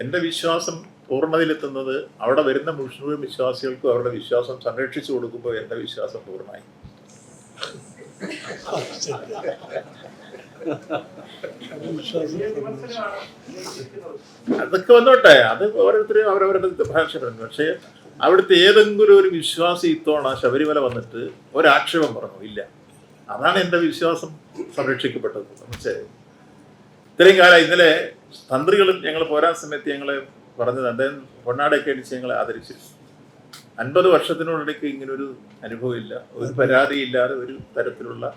എന്റെ വിശ്വാസം പൂർണതയിലെത്തുന്നത് അവിടെ വരുന്ന മുഴുവൻ വിശ്വാസികൾക്കും അവരുടെ വിശ്വാസം സംരക്ഷിച്ചു കൊടുക്കുമ്പോൾ എന്റെ വിശ്വാസം പൂർണമായി. അതൊക്കെ വന്നോട്ടെ. അത് ഓരോരുത്തരും അവരവരുടെ ഭാഷയുണ്ട് പക്ഷേ അവിടുത്തെ ഏതെങ്കിലും ഒരു വിശ്വാസി ഇത്തോണ ശബരിമല വന്നിട്ട് ഒരാക്ഷേപം പറഞ്ഞു ഇല്ല. അതാണ് എന്റെ വിശ്വാസം സംരക്ഷിക്കപ്പെട്ടത്. മനസ്സിലായോ? ഇത്രയും കാലം ഇന്നലെ തന്ത്രികളും ഞങ്ങൾ പോരാൻ സമയത്ത് ഞങ്ങളെ പറഞ്ഞത് അദ്ദേഹം പൊന്നാടയൊക്കെ അടിച്ച് ഞങ്ങളെ ആദരിച്ചു. അൻപത് വർഷത്തിനുള്ളിലേക്ക് ഇങ്ങനൊരു അനുഭവമില്ല. ഒരു പരാതിയില്ലാതെ ഒരു തരത്തിലുള്ള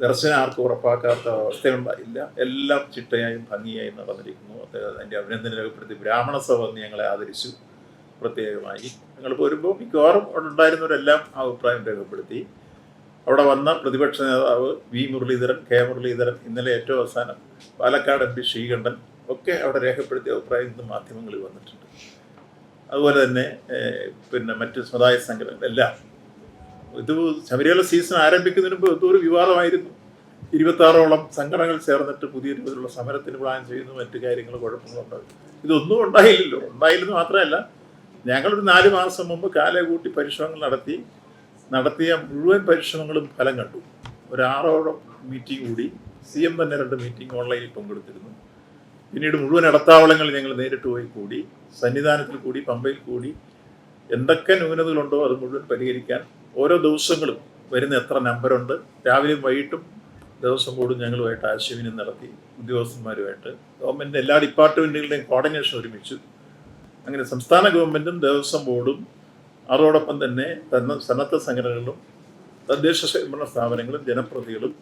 ദർശനം ആർക്കും ഉറപ്പാക്കാത്ത അവസ്ഥയുണ്ടായില്ല. എല്ലാം ചിട്ടയായും ഭംഗിയായും നടന്നിരിക്കുന്നു അതിന്റെ അഭിനന്ദനം രേഖപ്പെടുത്തി. ബ്രാഹ്മണ സഭ ഞങ്ങളെ ആദരിച്ചു. പ്രത്യേകമായി ഞങ്ങൾ പോരുമ്പോൾ മിക്കവാറും അവിടെ ഉണ്ടായിരുന്നവരെല്ലാം അഭിപ്രായം രേഖപ്പെടുത്തി. അവിടെ വന്ന പ്രതിപക്ഷ നേതാവ് വി മുരളീധരൻ കെ മുരളീധരൻ ഇന്നലെ ഏറ്റവും അവസാനം പാലക്കാട് എം പി ശ്രീകണ്ഠൻ ഒക്കെ അവിടെ രേഖപ്പെടുത്തിയ അഭിപ്രായം ഇന്ന് മാധ്യമങ്ങളിൽ വന്നിട്ടുണ്ട്. അതുപോലെ തന്നെ പിന്നെ മറ്റ് സമുദായ സംഘടനകൾ എല്ലാം ഇത് ശബരിമല സീസൺ ആരംഭിക്കുന്നതിന് മുമ്പ് ഇതൊരു വിവാദമായിരുന്നു. ഇരുപത്താറോളം സംഘടനകൾ ചേർന്നിട്ട് പുതിയ രീതിയിലുള്ള സമരത്തിന് പ്ലാൻ ചെയ്യുന്നു മറ്റു കാര്യങ്ങൾ കുഴപ്പങ്ങളുണ്ടാകും ഇതൊന്നും ഉണ്ടായില്ലല്ലോ. ഉണ്ടായില്ലെന്ന് മാത്രമല്ല ഞങ്ങളൊരു നാല് മാസം മുമ്പ് കാല കൂട്ടി പരിശ്രമങ്ങൾ നടത്തി നടത്തിയ മുഴുവൻ പരിശ്രമങ്ങളും ഫലം കണ്ടു. ഒരാറോളം മീറ്റിംഗ് കൂടി സി എം തന്നെ രണ്ട് മീറ്റിംഗ് ഓൺലൈനിൽ പങ്കെടുത്തിരുന്നു. പിന്നീട് മുഴുവൻ ഇടത്താവളങ്ങൾ ഞങ്ങൾ നേരിട്ട് പോയി കൂടി സന്നിധാനത്തിൽ കൂടി പമ്പയിൽ കൂടി. എന്തൊക്കെ ന്യൂനതകളുണ്ടോ അത് മുഴുവൻ പരിഹരിക്കാൻ ഓരോ ദിവസങ്ങളും വരുന്ന എത്ര നമ്പറുണ്ട്. രാവിലെയും വൈകിട്ടും ദിവസം കൂടും ഞങ്ങളുമായിട്ട് ആശയവിനിമയം നടത്തി ഉദ്യോഗസ്ഥന്മാരുമായിട്ട്. ഗവൺമെന്റ് എല്ലാ ഡിപ്പാർട്ട്മെന്റുകളുടെയും കോർഡിനേഷൻ ഒരുമിച്ചു. അങ്ങനെ സംസ്ഥാന ഗവൺമെന്റും ദേവസ്വം ബോർഡും അതോടൊപ്പം തന്നെ സന്നദ്ധ സംഘടനകളും തദ്ദേശ സ്വയംഭരണ സ്ഥാപനങ്ങളും ജനപ്രതിനിധികളും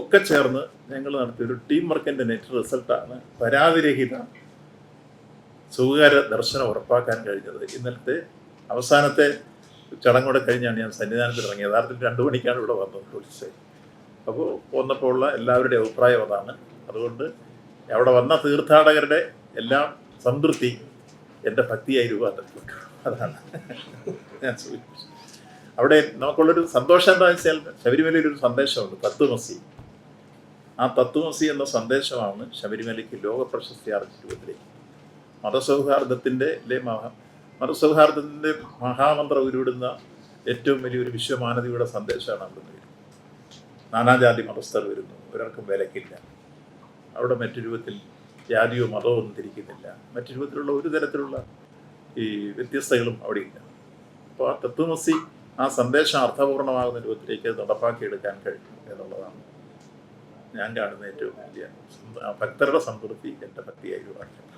ഒക്കെ ചേർന്ന് ഞങ്ങൾ നടത്തിയ ഒരു ടീം വർക്കിന്റെ നെറ്റ് റിസൾട്ടാണ് പരാതിരഹിത സുഖകര ദർശനം ഉറപ്പാക്കാൻ കഴിഞ്ഞത്. ഇന്നലത്തെ അവസാനത്തെ ചടങ്ങോടെ കഴിഞ്ഞാണ് ഞാൻ സന്നിധാനത്തിൽ ഇറങ്ങിയത്. യഥാർത്ഥത്തിൽ രണ്ടു മണിക്കാണ് ഇവിടെ വന്നത് വിളിച്ചത് അപ്പോൾ വന്നപ്പോൾ ഉള്ള എല്ലാവരുടെയും അഭിപ്രായം അതാണ്. അതുകൊണ്ട് അവിടെ വന്ന തീർത്ഥാടകരുടെ എല്ലാം സംതൃപ്തി എന്റെ ഭക്തിയായി രൂപാന്തരപ്പെട്ടു. അതാണ് ഞാൻ സൂചിപ്പിച്ചത്. അവിടെ നമുക്കുള്ളൊരു സന്തോഷം എന്താ വെച്ചാൽ ശബരിമലയിൽ ഒരു സന്ദേശമുണ്ട് തത്വമസി ആ തത്വമസി എന്ന സന്ദേശമാണ് ശബരിമലയ്ക്ക് ലോക പ്രശസ്തി ആർജിച്ച മതസൗഹാർദ്ദത്തിന്റെ അല്ലെ മഹാ മതസൗഹാർദ്ദത്തിന്റെ മഹാമന്ത്രം ഉരുവിടുന്ന ഏറ്റവും വലിയൊരു വിശ്വമാനതയുടെ സന്ദേശമാണ് അവിടെ നിന്ന് നാനാജാതി മതസ്ഥർ വരുന്നു. ഒരാൾക്കും വിലക്കില്ല. അവിടെ മറ്റു രൂപത്തിൽ ജാതിയോ മതമോ ഒന്നും തിരിക്കുന്നില്ല. മറ്റു രൂപത്തിലുള്ള ഒരു തരത്തിലുള്ള ഈ വ്യത്യസ്തകളും അവിടെ ഇല്ല അപ്പോൾ ആ തത്വമസി ആ സന്ദേശം അർത്ഥപൂർണമാകുന്ന രൂപത്തിലേക്ക് നടപ്പാക്കിയെടുക്കാൻ കഴിയും എന്നുള്ളതാണ് ഞാൻ കാണുന്ന ഏറ്റവും വലിയ ഭക്തരുടെ സംതൃപ്തി എന്റെ ഭക്തിയായി വാക്യം